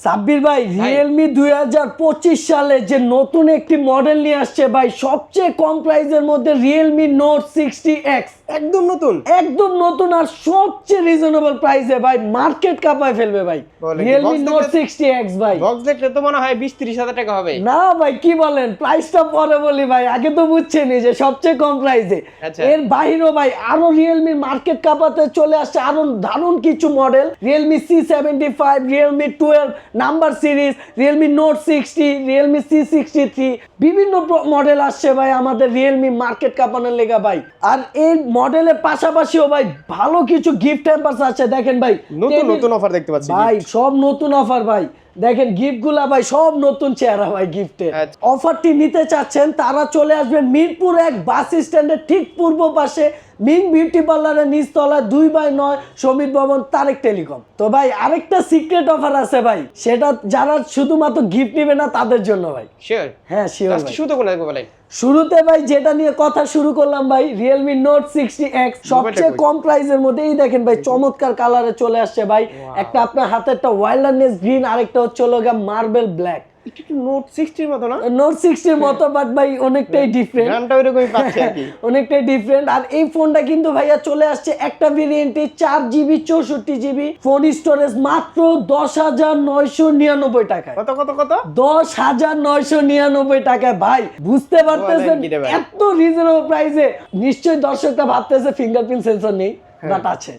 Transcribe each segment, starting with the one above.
সাব্বির ভাই রিয়েলমি দুই হাজার পঁচিশ সালে যে নতুন একটি মডেল নিয়ে আসছে ভাই সবচেয়ে কম প্রাইসের মধ্যে রিয়েলমি নোট সিক্সটি এক্স একদম নতুন? একদম নতুন আর সবচেয়ে রিজনেবল প্রাইসে ভাই মার্কেট কাঁপায় ফেলবে ভাই। রিয়েলমি নোট সিক্সটি এক্স ভাই। বক্স দেখলে তো মনে হয় বিশ ত্রিশ হাজার টাকা হবে। না ভাই কি বলেন? প্রাইসটা পরে বলি ভাই আগে তো বুঝছেনই যে সবচেয়ে কম প্রাইসে আচ্ছা। এর বাইরেও ভাই আরও রিয়েলমি মার্কেট কাপাতে চলে আসছে আরও দারুণ কিছু model Realme C seventy five Realme twelve number series Realme note sixty Realme C sixty three বিভিন্ন মডেল আসছে ভাই আমাদের রিয়েলমি মার্কেট কাপানোর লেগা ভাই। আর এই মডেলের পাশাপাশিও ভাই ভালো কিছু গিফট হ্যাম্পার্স আছে। দেখেন ভাই নতুন নতুন অফার দেখতে পাচ্ছি ভাই সব নতুন অফার ভাই। দেখেন গিফটগুলা ভাই সব নতুন চেহারা ভাই গিফটে আচ্ছা। অফারটি নিতে চাচ্ছেন তারা চলে আসবেন মিরপুর এক বাস স্ট্যান্ডের ঠিক পূর্ব পাশে মিং বিউটি পার্লারের নিচতলায় দুই বাই নয় সমীর ভবন তারেক টেলিকম। তো ভাই আরেকটা সিক্রেট অফার আছে ভাই। সেটা যারা শুধুমাত্র গিফট নেবে না তাদের জন্য ভাই। শিওর হ্যাঁ শিওর শুধু কোন বলেন? শুরুতে ভাই যেটা নিয়ে কথা শুরু করলাম ভাই রিয়েলমি নোট সিক্সটি এক্স সবচেয়ে? কম প্রাইসের মধ্যে এই দেখেন ভাই চমৎকার কালারে চলে আসছে ভাই। একটা আপনার হাতে একটা ওয়াইল্ডনেস গ্রিন আরেকটা হচ্ছে মার্বেল ব্ল্যাক একটু একটু নোট সিক্সটির মতো না? নোট সিক্সটির মতো বাট ভাই অনেকটাই ডিফারেন্ট গানটা ওইরকমই পাচ্ছি আর কি। অনেকটাই ডিফারেন্ট আর এই ফোনটা কিন্তু ভাইয়া চলে আসছে একটা ভেরিয়েন্টে চার জিবি চৌষট্টি জিবি ফোন স্টোরেজ মাত্র দশ হাজার নয়শো নিরানব্বই টাকায়। কত কত কত? দশ হাজার নয়শো নিরানব্বই টাকায়। ভাই বুঝতে পারতেছেন? এত রিজনেবল প্রাইসে নিশ্চয়ই দর্শকটা ভাবতেছে ফিঙ্গারপ্রিন্ট সেন্সর নেই বাট আছে।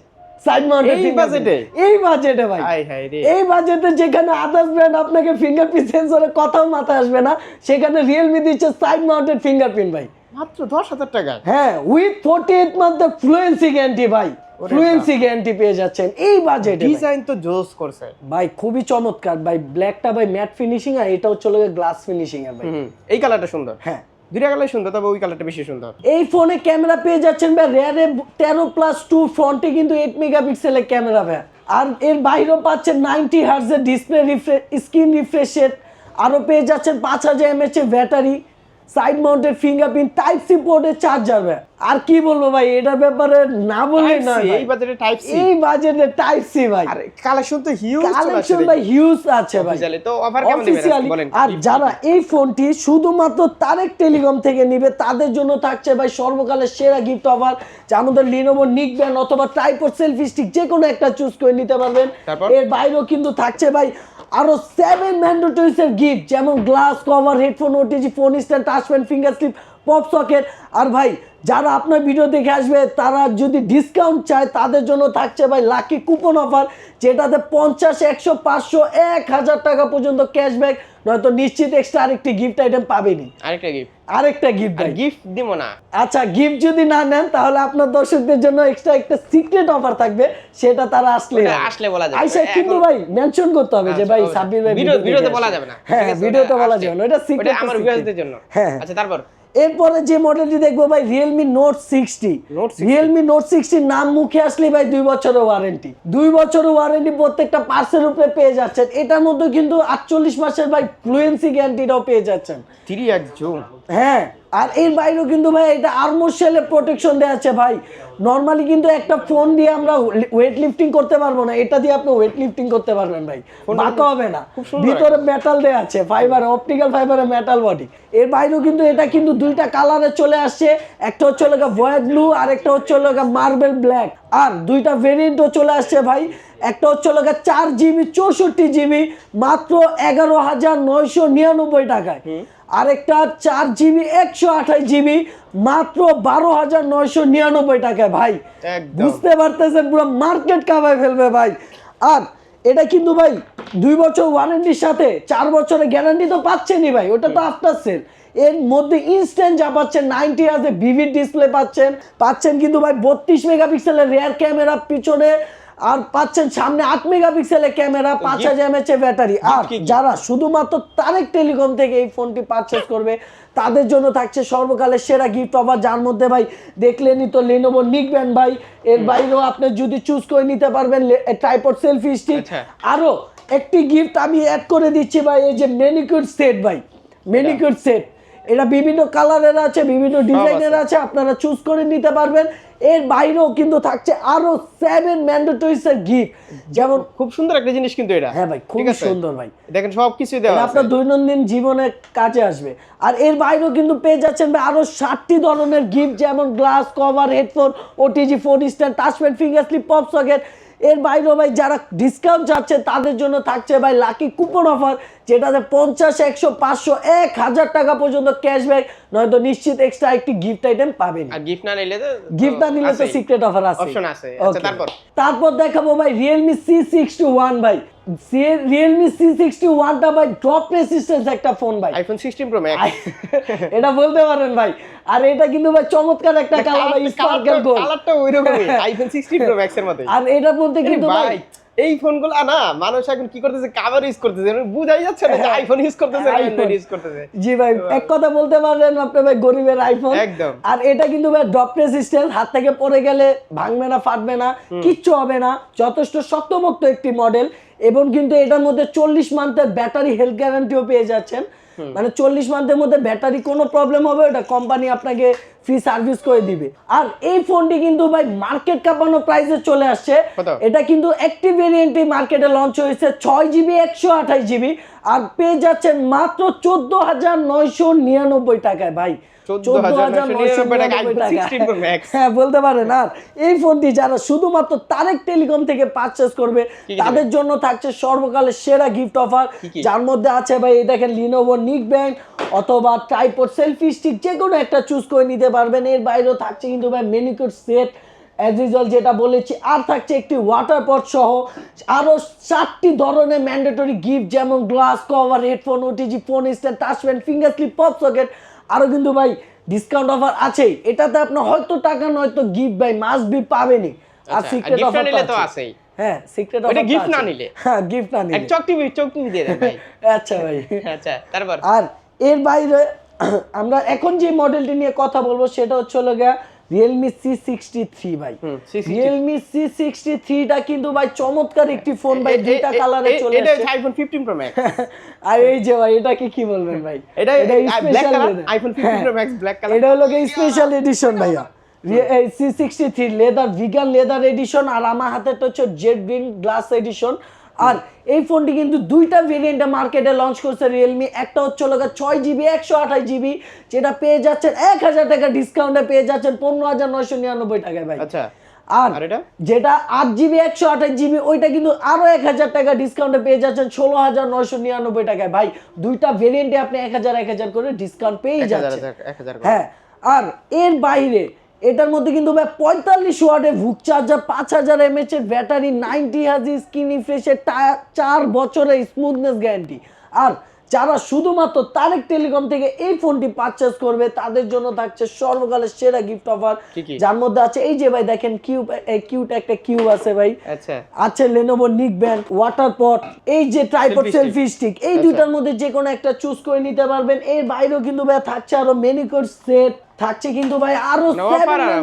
সাইড মাউন্টেড এই budget-এ? এই বাজেটে ভাই। হাই হাই রে। এই বাজেটে যেখানে আদার্স ব্র্যান্ড আপনাকে ফিঙ্গারপ্রিন্ট সেন্সরে কথাও মাথায় আসবে না সেখানে রিয়েলমি দিচ্ছে সাইড মাউন্টেড ফিঙ্গারপ্রিন্ট ভাই। মাত্র দশ হাজার টাকা? হ্যাঁ উইথ ফোর্টি এইট মান্থের ফ্লুয়েন্সি গ্যারান্টি ভাই। ফ্লুয়েন্সি গ্যারান্টি পেয়ে যাচ্ছেন। এই বাজেটে ডিজাইন তো জোস করছে। ভাই। খুবই চমৎকার। ভাই ব্ল্যাকটা ভাই ম্যাট ফিনিশিং আর এটা হচ্ছে গ্লাস ফিনিশিং এর ভাই। এই কালারটা সুন্দর। হ্যাঁ। দুইটা কালার সুন্দর, তবে ওই কালারটা বেশি সুন্দর। এই ফোনে ক্যামেরা পেয়ে যাচ্ছেন ভাই রেয়ারে তেরো প্লাস টু ফ্রন্টে কিন্তু এইট মেগাপিক্সেলের ক্যামেরা ভাই। আর এর বাইরেও পাচ্ছেন নাইনটি হার্জের ডিসপ্লে রিফ্রেশ স্ক্রিন রিফ্রেশের আরও পেয়ে যাচ্ছেন পাঁচ হাজার এমএচের battery side mounted fingerprint type C পোর্টের চার্জার ভাই। আর কি বলব ভাই এটার ব্যাপারে না C, নয় এই বাজারে টাইপ সি এই বাজেটে টাইপ সি ভাই। আর কালেকশন তো হিউজ কালেকশন ভাই হিউজ আছে ভাই। তো offer কেমন দিবেন বলেন? আর যারা এই ফোনটি শুধুমাত্র তারেক টেলিকম থেকে নিবে তাদের জন্য থাকছে ভাই সর্বকালের সেরা গিফট অফার যা আমাদের লিনোভো নিক ব্যান্ড অথবা ট্রাইপড সেলফি স্টিক যে কোনো একটা চুজ করে নিতে পারবেন। এর বাইরেও কিন্তু থাকছে ভাই আরও সেভেন ম্যান্ডেটরিজ এর গিফট যেমন glass cover headphone OTG phone stand touch pen finger slip pop socket আর ভাই যারা আপনার ভিডিও দেখে আসবে তারা যদি ডিসকাউন্ট চায় তাদের জন্য থাকছে ভাই লাকি কুপন অফার যেটাতে পঞ্চাশ একশো পাঁচশো এক হাজার টাকা পর্যন্ত ক্যাশব্যাক নয়তো নিশ্চিত এক্সট্রা আরেকটি গিফট আইটেম পাবেনি আরেকটা গিফট আরেকটা গিফট গিফট দিব না। আচ্ছা গিফট যদি না নেন তাহলে আপনার দর্শকদের জন্য এক্সট্রা একটা সিক্রেট অফার থাকবে সেটা তারা আসলে আসলে বলা যাবে। আইসা কিন্তু ভাই মেনশন করতে হবে যে আচ্ছা, ভাই। সাব্বির ভাই ভিডিও- ভিডিওতে বলা যাবে না। হ্যাঁ ভিডিওতে বলা যাবে না। এটা সিক্রেট আমার ভিউয়ারদের জন্য। হ্যাঁ। আচ্ছা তারপর? এরপরে যে মডেলটি দেখব ভাই Realme note sixty Realme note সিক্সটির নাম মুখে আসলে ভাই দুই বছরের ওয়ারেন্টি দুই বছরের ওয়ারেন্টি প্রত্যেকটা পার্সের উপরে পেয়ে যাচ্ছেন। এটার মধ্যে কিন্তু আটচল্লিশ মাসের ভাই ফ্লুয়েন্সি গ্যারান্টিটাও পেয়ে যাচ্ছেন। থ্রি হ্যাঁ। আর এর বাইরেও কিন্তু ভাই এটা আর্মোর শেলে প্রোটেকশন দেওয়া আছে ভাই। নর্মালি কিন্তু একটা ফোন দিয়ে আমরা ওয়েট লিফটিং করতে পারব না এটা দিয়ে আপনি ওয়েট লিফটিং করতে পারবেন ভাই। বাঁকা হবে না। ভিতরে মেটাল দেওয়া আছে ফাইবার অপটিক্যাল ফাইবারের মেটাল বডি এর বাইরেও কিন্তু এটা কিন্তু দুইটা কালারে চলে আসছে একটা হচ্ছে হলো ভয়েড ব্লু আর একটা হচ্ছে হলো মার্বেল ব্ল্যাক আর দুইটা ভেরিয়েন্টও চলে আসছে ভাই। একটা হচ্ছে হলো চার জিবি চৌষট্টি জিবি মাত্র এগারো হাজার নয়শো নিরানব্বই টাকায়। আরেকটা চার জিবি একশো আঠাশ জিবি মাত্র বারো হাজার নয়শো নিরানব্বই টাকায় ভাই। বুঝতে পারতেছেন পুরো মার্কেট কামায় ফেলবে ভাই। আর এটা কিন্তু ভাই দুই বছর ওয়ারেন্টির সাথে চার বছরের গ্যারান্টি তো পাচ্ছেনই ভাই ওটা তো আফটার সেল এর মধ্যে ইনস্ট্যান্ট যা পাচ্ছেন নাইনটি হাজার ভিভিড ডিসপ্লে পাচ্ছেন পাচ্ছেন কিন্তু ভাই বত্রিশ মেগাপিক্সেলের রেয়ার ক্যামেরা পিছনে আর পাচ্ছেন সামনে আট মেগা মেগাপিক্সেলের ক্যামেরা পাঁচ হাজার এমএচ এর ব্যাটারি। আর? যারা শুধুমাত্র তারেক টেলিকম থেকে এই ফোনটি পারচেস করবে তাদের জন্য থাকছে সর্বকালের সেরা গিফট অফার যার মধ্যে ভাই দেখলেনই তো লেনোভো নিকবেন ভাই। এর বাইরেও আপনি যদি চুজ করে নিতে পারবেন ট্রাইপড সেলফি স্টিক আচ্ছা। আরও একটি গিফট আমি অ্যাড করে দিচ্ছি ভাই এই যে মেনিকিউর সেট ভাই। মেনিকিউর সেট এটা বিভিন্ন কালারের আছে বিভিন্ন ডিজাইনের আছে। আপনারা চুজ করে নিতে পারবেন। এর বাইরেও কিন্তু থাকছে আরও সেভেন ম্যান্ডেটরিস এর গিফট যেমন খুব সুন্দর একটা জিনিস কিন্তু এটা। হ্যাঁ ভাই খুব সুন্দর ভাই। দেখেন সব কিছু দেওয়া আপনার দৈনন্দিন জীবনে কাজে আসবে। আর এর বাইরেও কিন্তু পেয়ে যাচ্ছেন ভাই আরও ষাটটি ধরনের গিফট যেমন glass cover headphone OTG phone stand touchpad finger slip pop socket এর বাইরেও ভাই যারা ডিসকাউন্ট চাচ্ছে তাদের জন্য থাকছে ভাই লাকি কুপন অফার যেটাতে পঞ্চাশ একশো পাঁচশো এক হাজার টাকা পর্যন্ত ক্যাশব্যাক নয়তো নিশ্চিত এক্সট্রা একটি গিফট আইটেম পাবেন। আর গিফট না নিলে তো গিফট না নিলে তো সিক্রেট অফার আছে। আচ্ছা, তারপর? তারপর দেখাবো ভাই Realme C sixty one Realme C sixty ওয়ানটা ভাই ড্রপ রেসিস্টেন্স একটা ফোন ভাই। আইফোন 16 প্রো ম্যাক্স এটা বলতে পারেন ভাই। আর এটা কিন্তু ভাই চমৎকার একটা কালার ভাই স্পার্কেল গোল্ড কালারটা ওইরকমই আইফোন 16 প্রো ম্যাক্স এর মতোই। আর এটার মধ্যে কিন্তু ভাই এই ফোনগুলো না মানুষ এখন কি করতেছে? কাভার ইউজ করতেছে। বুঝাই যাচ্ছে না যে আইফোন ইউজ করতেছে অ্যান্ড্রয়েড ইউজ করতেছে। জি ভাই এক কথা বলতে পারবেন আপনি ভাই গরিবের আইফোন একদম। আর এটা কিন্তু ভাই ড্রপ রেসিস্ট্যান্স হাত থেকে পড়ে গেলে ভাঙবে না ফাটবে না কিচ্ছু হবে না। যথেষ্ট শক্তমুক্ত একটি মডেল এবং কিন্তু এটার মধ্যে চল্লিশ মান্থের ব্যাটারি হেলথ গ্যারান্টিও পেয়ে যাচ্ছেন। মানে চল্লিশ মান্থের মধ্যে ব্যাটারি কোনো প্রবলেম হবে ওটা কোম্পানি আপনাকে ফ্রি সার্ভিস করে দিবে। আর এই ফোনটি কিন্তু ভাই মার্কেট কাঁপানো প্রাইসে চলে আসছে। এটা কিন্তু একটি ভেরিয়েন্টই মার্কেটে লঞ্চ হয়েছে ছয় জিবি একশো আঠাশ জিবি আর পেয়ে যাচ্ছেন মাত্র চোদ্দ হাজার নয়শো নিরানব্বই টাকায় ভাই। 14,999 টাকা, iPhone 16 Pro Max। হ্যাঁ বলতে পারেন। আর এই ফোনটি যারা শুধুমাত্র তারেক টেলিকম থেকে পারচেস করবে তাদের জন্য থাকছে সর্বকালের সেরা গিফট অফার? যার মধ্যে আছে ভাই দেখেন লিনোভো নিক ব্যান্ড অথবা ট্রাইপড সেলফি স্টিক যে কোনো একটা চুজ করে নিতে পারবেন এর বাইরেও থাকছে কিন্তু ভাই মেনিকিউর সেট অ্যাজ ইউজুয়াল যেটা বলেছি আর থাকছে একটি ওয়াটার পট সহ আরও চারটি ধরনের ম্যান্ডেটরি গিফট যেমন glass cover headphone OTG phone stand touchpad finger slip pop socket আরও কিন্তু ভাই ডিসকাউন্ট অফার আছেই। এটাতে আপনার হয়তো টাকা নয়তো গিফট ভাই মাস্ট বি পাবেনই। আর আচ্ছা, সিক্রেট অফার নিলে তো আছেই। হ্যাঁ সিক্রেট অফার gift না নিলে। হ্যাঁ গিফট না এক নিলে। চক টিভি দিয়ে দেন ভাই। আচ্ছা ভাই। আচ্ছা তারপর? আর এর বাইরে আমরা এখন যে মডেলটি নিয়ে কথা বলব সেটা হচ্ছে হলো গিয়া রিয়েলমি সি সিক্সটি থ্রি ভাই। হুম, C63 রিয়েলমি সি সিক্সটি থ্রিটা কিন্তু ভাই চমৎকার একটি ফোন ভাই দুইটা কালারে চলে এটা আইফোন 15 প্রো ম্যাক্স আর এই যে ভাই এটাকে কি বলবেন ভাই? এটা ব্ল্যাক special কালার আইফোন 15 হ্যাঁ, প্রো ম্যাক্স ব্ল্যাক কালার এটা হলো স্পেশাল এডিশন ভাইয়া। C sixty three leather vegan leather edition আর আমার হাতেটা হচ্ছে জেড গ্রিন গ্লাস এডিশন আর এই ফোনটি কিন্তু দুইটা ভেরিয়েন্টে মার্কেটে লঞ্চ করছে রিয়েলমি একটা হচ্ছে হলো ছয় জিবি একশো আঠাশ জিবি যেটা পেয়ে যাচ্ছেন এক হাজার টাকা ডিসকাউন্টে পেয়ে যাচ্ছেন পনেরো হাজার নয়শো নিরানব্বই টাকায় ভাই। আচ্ছা। আর? যেটা আট জিবি একশো আঠাশ জিবি ওইটা কিন্তু আরও এক হাজার টাকা ডিসকাউন্টে পেয়ে যাচ্ছেন ষোলো হাজার নয়শো নিরানব্বই টাকায়। ভাই দুইটা ভেরিয়েন্টে আপনি এক হাজার এক হাজার করে ডিসকাউন্ট পেয়ে 1000 যাচ্ছেন। 1000 হ্যাঁ আর এর বাইরে এটার মধ্যে কিন্তু ভাই পঁয়তাল্লিশ ওয়াটের ভুক চার্জার, পাঁচ হাজার এমএচ এর ব্যাটারি নাইনটি হাজি স্কিন রিফ্রেশের চার বছরের স্মুথনেস গ্যারান্টি আর যারা শুধুমাত্র তারেক টেলিকম থেকে এই ফোনটি পারচেস করবে তাদের জন্য থাকছে সর্বকালের সেরা গিফট অফার? যার মধ্যে আছে এই যে ভাই দেখেন কিউব কিউট একটা কিউব আছে ভাই। আচ্ছা। আছে লেনোভো নিক ব্যান্ড ওয়াটার পট এই যে ট্রাইপড সেলফি স্টিক এই আচ্ছা। দুইটার মধ্যে যে কোনো একটা চুজ করে নিতে পারবেন। এর বাইরেও কিন্তু ভাই থাকছে আরও মেনিকোর সেট থাকছে কিন্তু ভাই আরও মানে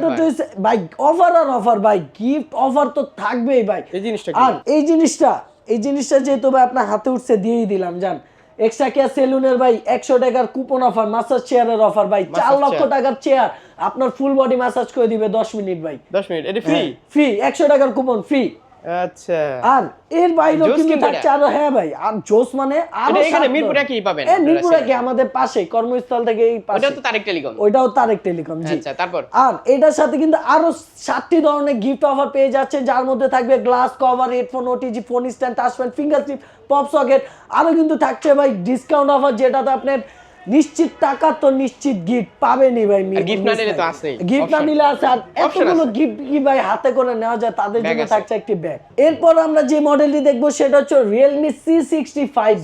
ভাই অফার আর অফার ভাই গিফট অফার তো থাকবেই ভাই। এই জিনিসটা আর এই জিনিসটা এই জিনিসটা যেহেতু ভাই আপনার হাতে উঠছে দিয়েই দিলাম জান। এক্সট্রা কেয়ার সেলুনের ভাই একশো টাকার কুপন অফার মাসাজ চেয়ারের অফার ভাই। চার লক্ষ টাকার চেয়ার আপনার ফুল বডি মাসাজ করে দিবে দশ মিনিট ভাই। 10 মিনিট এটা ফ্রি ফ্রি একশো টাকার কুপন ফ্রি আচ্ছা। আর এর বাইরেও জোস কিন্তু হ্যাঁ ভাই আর জোস মানে আরও এখানে মিরপুরে কি পাবেন এ, আপনারা মিরপুরে কি আমাদের পাশে কর্মস্থল থেকে এই পাশে তো তারেক টেলিকম। তারেক টেলিকম জি। আচ্ছা তারপর? আর এটার সাথে কিন্তু আরও সাতটি ধরনের গিফট অফার পেয়ে যাচ্ছে যার মধ্যে থাকবে glass cover headphone OTG phone stand touchpad finger chip pop socket আরও কিন্তু থাকছে ভাই ডিসকাউন্ট অফার যেটাতে আপনি নিশ্চিত টাকা তো নিশ্চিত গিফট পাবেনই ভাই মি গিফট না নিলে তো আছে গিফট না নিলে আছে আর এতগুলো গিফট কি ভাই হাতে করে নেওয়া যায় তাদের জন্য থাকছে একটি ব্যাগ এরপর আমরা যে মডেলটি দেখব সেটা হচ্ছে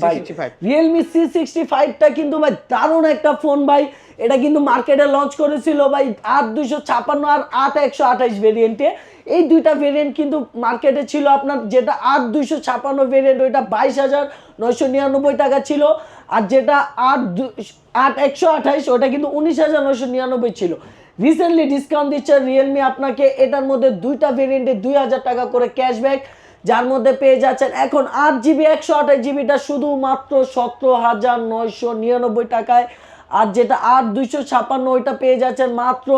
ভাই। C65 রিয়েলমি সি সিক্সটি ফাইভটা কিন্তু ভাই দারুণ একটা ফোন ভাই। এটা কিন্তু মার্কেটে লঞ্চ করেছিল ভাই আট দুশো ছাপান্ন আর আট একশো আঠাইশ ভেরিয়েন্টে এই দুইটা ভেরিয়েন্ট কিন্তু মার্কেটে ছিল আপনার যেটা আট দুইশো ছাপান্ন ভেরিয়েন্ট ওইটা বাইশ হাজার নয়শো নিরানব্বই টাকা ছিল। আর যেটা আট দু- আট একশো আঠাইশ ওটা কিন্তু উনিশ হাজার নয়শো নিরানব্বই ছিল। রিসেন্টলি ডিসকাউন্ট দিচ্ছে রিয়েলমি আপনাকে, এটার মধ্যে দুইটা ভেরিয়েন্টে দুই হাজার টাকা করে ক্যাশব্যাক যার মধ্যে পেয়ে যাচ্ছেন এখন আট জিবি একশো আঠাশ জিবিটা শুধুমাত্র সতেরো হাজার নয়শো নিরানব্বই টাকায়। আর যেটা আট দুইশো ছাপান্ন ওইটা পেয়ে যাচ্ছেন মাত্র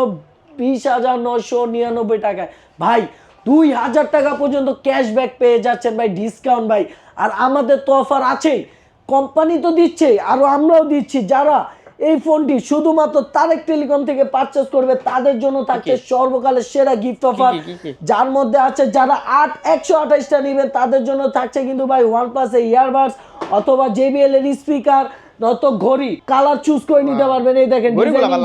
বিশ হাজার নশো নিরানব্বই টাকায়। ভাই দুই হাজার টাকা পর্যন্ত ক্যাশব্যাক পেয়ে যাচ্ছেন ভাই ডিসকাউন্ট ভাই। আর আমাদের তো অফার আছেই। কোম্পানি তো দিচ্ছে আরও আমরাও দিচ্ছি। যারা এই ফোনটি শুধুমাত্র তারেক টেলিকম থেকে পারচেস করবে তাদের জন্য থাকছে সর্বকালের সেরা গিফট অফার? যার মধ্যে আছে যারা আট একশো আঠাইশটা নেবেন তাদের জন্য থাকছে কিন্তু ভাই ওয়ান প্লাসের ইয়ারবাডস অথবা জেবিএল এর স্পিকার নয়তো ঘড়ি কালার চুজ করে নিতে পারবেন। এই দেখেন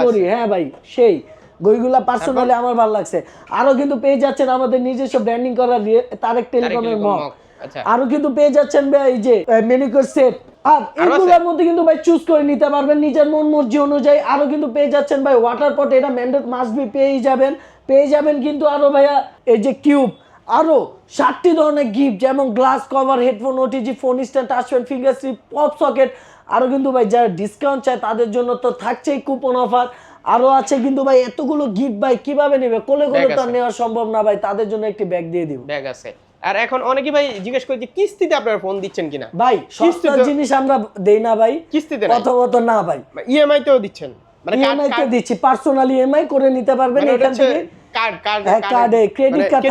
ঘড়ি। হ্যাঁ ভাই সেই। ঘড়িগুলা পার্সোনালি আমার ভালো লাগছে। আরও কিন্তু পেয়ে যাচ্ছেন আমাদের নিজস্ব ব্র্যান্ডিং করা রিয়ে- তারেক টেলিকমের মক, আচ্ছা। আরও কিন্তু পেয়ে যাচ্ছেন ভাই এই যে মেনিকোর সেট আর এগুলোর মধ্যে কিন্তু ভাই চুজ করে নিতে পারবেন নিজের মন মর্জি অনুযায়ী। আরও কিন্তু পেয়ে যাচ্ছেন ভাই ওয়াটার পট এটা ম্যান্ডেট মাস্ট বি পেয়েই যাবেন। পেয়ে যাবেন কিন্তু আরও ভাইয়া এই যে কিউব আরও ষাটটি ধরনের গিফট যেমন glass cover headphone OTG phone stand touchpad finger slip pop socket আরও কিন্তু ভাই যারা ডিসকাউন্ট চায় তাদের জন্য তো থাকছেই কুপন অফার আরও আছে কিন্তু ভাই এতগুলো গিফট ভাই কীভাবে নেবে? কোলে কোলে তো নেওয়া সম্ভব না ভাই তাদের জন্য একটি ব্যাগ দিয়ে দিব। ব্যাগ আছে। আর এখন অনেকে ভাই জিজ্ঞেস করে যে কিস্তিতে আপনারা ফোন দিচ্ছেন কিনা? ভাই সস্তা কিস্তিতে- জিনিস আমরা দেই না ভাই কিস্তিতে না প্রথমত না ভাই। ইএমআই তেও দিচ্ছেন। মানে ইএমআই তে দিচ্ছি পার্সোনালি ইএমআই করে নিতে পারবেন মানে এখান থেকে। কার্ড কার্ড card এ,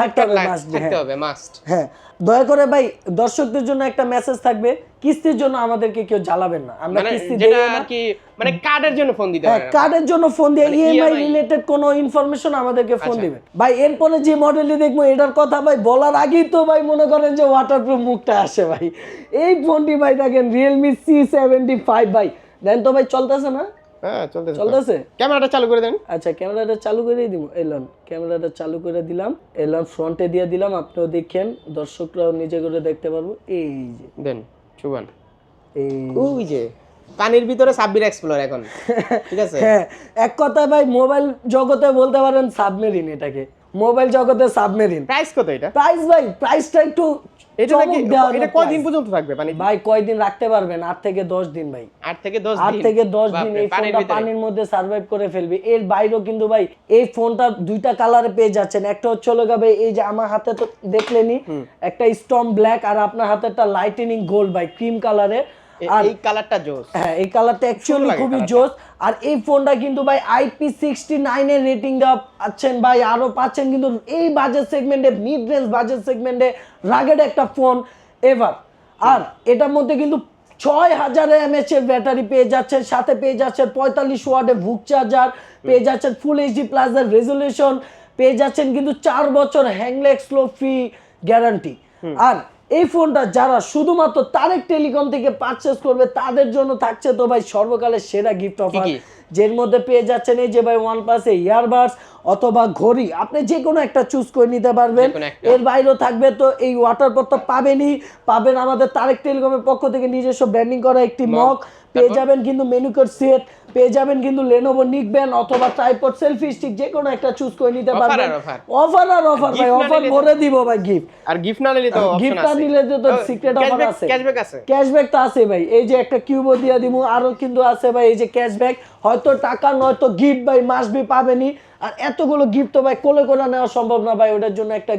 থাকতে হবে থাকতে হ্যাঁ। হবে মাস্ট হ্যাঁ দয়া করে ভাই দর্শকদের জন্য একটা মেসেজ থাকবে কিস্তির জন্য আমাদেরকে কেউ জ্বালাবেন না আমরা মানে কিস্তি দেই না। আর কি মানে কার্ডের জন্য ফোন দিতে হ্যাঁ কার্ডের জন্য ফোন দিয়ে মানে ইএমআই রিলেটেড কোনো ইনফরমেশন আমাদেরকে ফোন আচ্ছা। দিবেন। ভাই এরপরে যে মডেলটি দেখব এটার কথা ভাই বলার আগেই তো ভাই মনে করেন যে ওয়াটারপ্রুফ মুখটা আসে ভাই। এই ফোনটি ভাই দেখেন রিয়েলমি সি সেভেন্টি ফাইভ ভাই। দেন তো ভাই চলতেছে না? হ্যাঁ চলতেছে চলতেছে? ক্যামেরাটা চালু করে দেন। আচ্ছা ক্যামেরাটা চালু করেই দিব। এলন ক্যামেরাটা চালু করে দিলাম। এলন ফ্রন্টে দিয়ে দিলাম আপনিও দেখেন দর্শকরাও নিজে করে দেখতে পারব। এই যে। দেন চুবান। এই যে পানির ভিতরে সাব্বির এক্সপ্লোর এখন। ঠিক আছে? হ্যাঁ এক কথায় ভাই মোবাইল জগতে বলতে পারেন সাবমেরিন এটাকে। মোবাইল জগতে সাবমেরিন। প্রাইস কত এটা? প্রাইস ভাই প্রাইসটা একটু এটা নাকি এটা কয়দিন। পর্যন্ত থাকবে? পানি ভাই কয়দিন রাখতে পারবেন? থেকে দশ দিন ভাই। থেকে দশ আট দিন? থেকে দশ দিন এই ফোনটা পানির মধ্যে সার্ভাইভ করে ফেলবে। এর বাইরেও কিন্তু ভাই এই ফোনটা দুইটা কালারে পেয়ে যাচ্ছেন। একটা হচ্ছে হলো ভাই এই যে আমার হাতে তো দেখলেনি একটা স্টম ব্ল্যাক আর আপনার হাতে একটা লাইটেনিং গোল্ড ভাই ক্রিম কালারে আর এই কালারটা জোস। হ্যাঁ এই কালারটা অ্যাকচুয়ালি খুবই। জোস। আর এই ফোনটা কিন্তু ভাই আইপি সিক্সটি নাইনের রেটিং দেওয়া পাচ্ছেন ভাই আরও পাচ্ছেন কিন্তু এই বাজেট সেগমেন্টে মিড রেঞ্জ বাজেট সেগমেন্টে রাগেড একটা ফোন এভার আর এটার মধ্যে কিন্তু ছয় হাজার এমএচ এর ব্যাটারি পেয়ে যাচ্ছেন সাথে পেয়ে যাচ্ছেন পঁয়তাল্লিশ ওয়ার্ডের ভুক চার্জার পেয়ে যাচ্ছেন ফুল এইচডি প্লাস এর রেজলিউশন পেয়ে যাচ্ছেন কিন্তু চার বছর hang lag slow free guarantee আর এই ফোনটা যারা শুধুমাত্র তারেক টেলিকম থেকে পারচেস করবে তাদের জন্য থাকছে তো ভাই সর্বকালের সেরা গিফট অফার? যের মধ্যে পেয়ে যাচ্ছেন এই যে ভাই ওয়ান প্লাসে ইয়ারবাডস অথবা ঘড়ি। আপনি যে কোনো একটা চুজ করে নিতে পারবেন। এর বাইরেও থাকবে তো এই ওয়াটার তো পাবেনই। পাবেন আমাদের তারেক টেলিকমের পক্ষ থেকে নিজস্ব ব্র্যান্ডিং করা একটি মগ, মগ। পেয়ে যাবেন কিন্তু মেনুকার সেট পেয়ে যাবেন কিন্তু লেনোভো নিকবেন অথবা ট্রাইপড সেলফি স্টিক যে কোনো একটা চুজ করে নিতে পারবেন। অফার আর অফার ভাই অফার ভরে দিব ভাই গিফট আর গিফট না নিলে তো অপশন গিফট আছে না নিলে তো সিক্রেট অফার ক্যাশব্যাক আছে। ক্যাশব্যাক আছে। ক্যাশব্যাক তো আছে ভাই। এই যে একটা কিউবো দিয়ে দিব আরও কিন্তু আছে ভাই এই যে ক্যাশব্যাক হয়তো টাকা নয়তো গিফট ভাই মাস বি পাবেনি আর এতগুলো গিফট তো ভাই কোলে কোলে নেওয়া সম্ভব না ভাই ওটার জন্য একটা।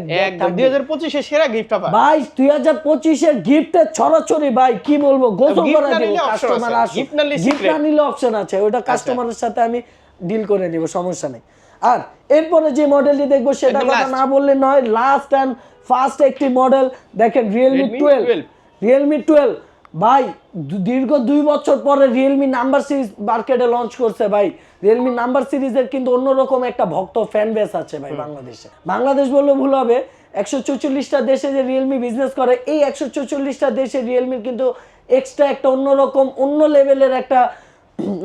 দুই হাজার পঁচিশে সেরা গিফট ভাই দুই হাজার পঁচিশের গিফটের ছড়াছড়ি ভাই কি বলব? গোসল করে কাস্টমার নিলে গিফট। না নিলে অপশন আছে ওটা কাস্টমারের সাথে আমি ডিল করে নিব সমস্যা নেই। আর এরপরে যে মডেলটি দেখব সেটা কথা না বললে নয় লাস্ট অ্যান্ড ফার্স্ট একটি মডেল দেখেন রিয়েলমি টুয়েলভ 12 রিয়েলমি টুয়েলভ ভাই দীর্ঘ দুই বছর পরে রিয়েলমি নাম্বার সিরিজ মার্কেটে লঞ্চ করছে ভাই। রিয়েলমি নাম্বার সিরিজের কিন্তু অন্যরকম একটা ভক্ত ফ্যান বেস আছে ভাই বাংলাদেশে। বাংলাদেশ বললে ভুল হবে একশো চৌচল্লিশটা দেশে যে রিয়েলমি বিজনেস করে এই একশো চৌচল্লিশটা দেশে রিয়েলমির কিন্তু এক্সট্রা একটা অন্যরকম অন্য লেভেলের একটা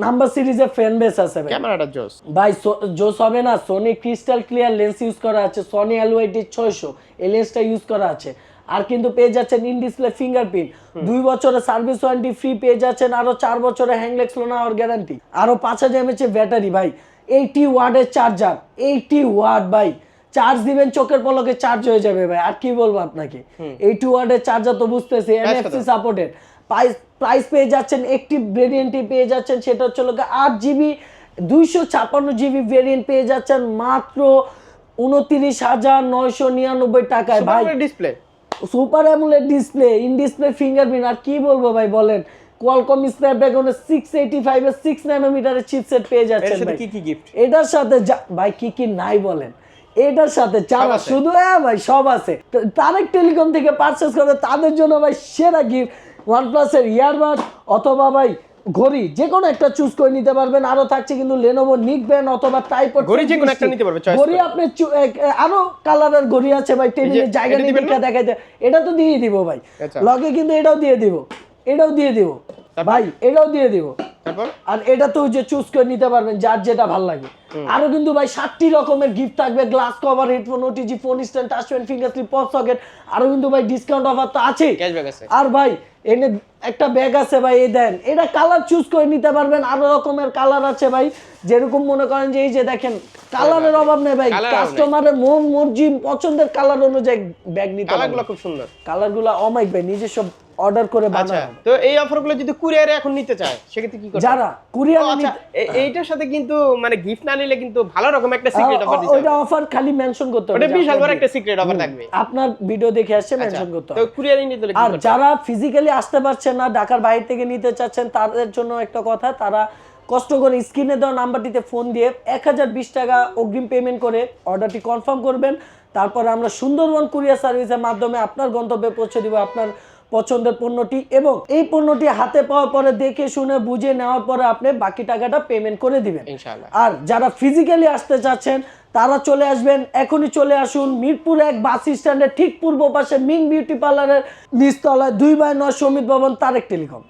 নাম্বার সিরিজের ফ্যান বেস আছে ভাই। ক্যামেরাটা জোস। ভাই জোস হবে না Sony crystal clear lens use করা আছে সনি এলওয়াইটি ছয়শো এই লেন্সটা ইউজ করা আছে। আর কিন্তু পেয়ে যাচ্ছেন ইন ডিসপ্লে ফিঙ্গারপ্রিন্ট দুই বছরের সার্ভিস ওয়ারেন্টি ফ্রি পেয়ে যাচ্ছেন আরও চার বছরের হ্যাংলেক্স লোনা আর গ্যারান্টি আরও পাঁচ হাজার এমএচ ব্যাটারি ভাই। এইটি ওয়ার্ডের চার্জার এইটি ওয়ার্ড ভাই। চার্জ দিবেন চোখের পলকে চার্জ হয়ে যাবে ভাই। আর কি বলব আপনাকে? এইটি ওয়ার্ডের চার্জার তো বুঝতেছি এনএফসি সাপোর্টেড প্রাইস প্রাইস পেয়ে যাচ্ছেন একটি ভেরিয়েন্টই পেয়ে যাচ্ছেন সেটা হচ্ছে লোকে আট জিবি দুইশো ছাপান্ন জিবি ভেরিয়েন্ট পেয়ে যাচ্ছেন মাত্র উনত্রিশ হাজার নয়শো নিরানব্বই টাকায় ভাই। Display super AMOLED display in display fingerprint আর কি বলব ভাই বলেন? কোয়ালকম স্ন্যাপড্রাগনের সিক্স এইটি ফাইভের সিক্স ন্যানোমিটারের চিপসেট পেয়ে যাচ্ছেন কি কি গিফট এটার সাথে ভাই কি কি নাই বলেন। এটার সাথে যারা শুধু হ্যাঁ ভাই সব আছে। তারেক টেলিকম থেকে পারচেস করে তাদের জন্য ভাই সেরা গিফট ওয়ানপ্লাসের ইয়ারবাড অথবা ভাই ঘড়ি যে কোনো একটা চুজ করে নিতে পারবেন। আরও থাকছে কিন্তু লেনোভো নিকবেন অথবা টাইপড ঘড়ি যে কোনো একটা নিতে পারবে, চয়েস ঘড়ি আপনি আরও কালারের ঘড়ি আছে ভাই টেবিলে জায়গা দিবেন দেখা দেখাইতে এটা তো দিয়ে দিব ভাই। আচ্ছা। লগে কিন্তু এটাও দিয়ে দিব। এটাও দিয়ে দিব। ভাই এটাও দিয়ে দিব। আর এটা তো যে চুজ করে নিতে পারবেন যার যেটা ভালো লাগে। আরও কিন্তু ভাই ষাটটি রকমের গিফট থাকবে glass cover headphone OTG phone stand touch pen finger slip pop socket আরও কিন্তু ভাই ডিসকাউন্ট অফার তো আছে। আর ভাই এনে একটা ব্যাগ আছে ভাই এই দেন এটা কালার চুজ করে নিতে পারবেন আরও রকমের কালার আছে ভাই। যেরকম মনে করেন যে এই যে দেখেন কালারের অভাব নেই ভাই। কাস্টমারের মন মর্জি পছন্দের কালার অনুযায়ী ব্যাগ নিতে পারবেন। কালারগুলো খুব সুন্দর। কালারগুলো অমাইক ভাই নিজস্ব অর্ডার করে আচ্ছা বানানো তো এই অফারগুলো যদি কুরিয়ারে এখন নিতে চায় সেক্ষেত্রে কি করতে যারা কুরিয়ারে আচ্ছা এ- এইটার সাথে কিন্তু মানে গিফট না নিলে কিন্তু ভালো রকম একটা সিক্রেট অফার দিতে ওইটা অফার খালি মেনশন করতে হবে ওটা বিশাল বড় একটা সিক্রেট অফার থাকবে। আপনার ভিডিও দেখে আসছে আচ্ছা, মেনশন করতে হবে। তো কুরিয়ারে নিতে হলে আর? যারা ফিজিক্যালি আসতে পারছেন না ঢাকার বাইরে থেকে নিতে চাচ্ছেন তাদের জন্য একটা কথা তারা কষ্ট করে স্ক্রিনে দেওয়া নাম্বারটিতে ফোন দিয়ে এক হাজার বিশ টাকা অগ্রিম পেমেন্ট করে অর্ডারটি কনফার্ম করবেন। তারপরে আমরা সুন্দরবন কুরিয়ার সার্ভিসের মাধ্যমে আপনার গন্তব্যে পৌঁছে দিব আপনার পছন্দের পণ্যটি এবং এই পণ্যটি হাতে পাওয়ার পরে দেখে শুনে বুঝে নেওয়ার পরে আপনি বাকি টাকাটা পেমেন্ট করে দিবেন। আর যারা ফিজিক্যালি আসতে চাচ্ছেন তারা চলে আসবেন এখনই চলে আসুন মিরপুর এক বাস স্ট্যান্ডের ঠিক পূর্ব পাশে মিং বিউটি পার্লারের নিচতলায় দুই বাই নয় সমিত ভবন তারেক টেলিকম।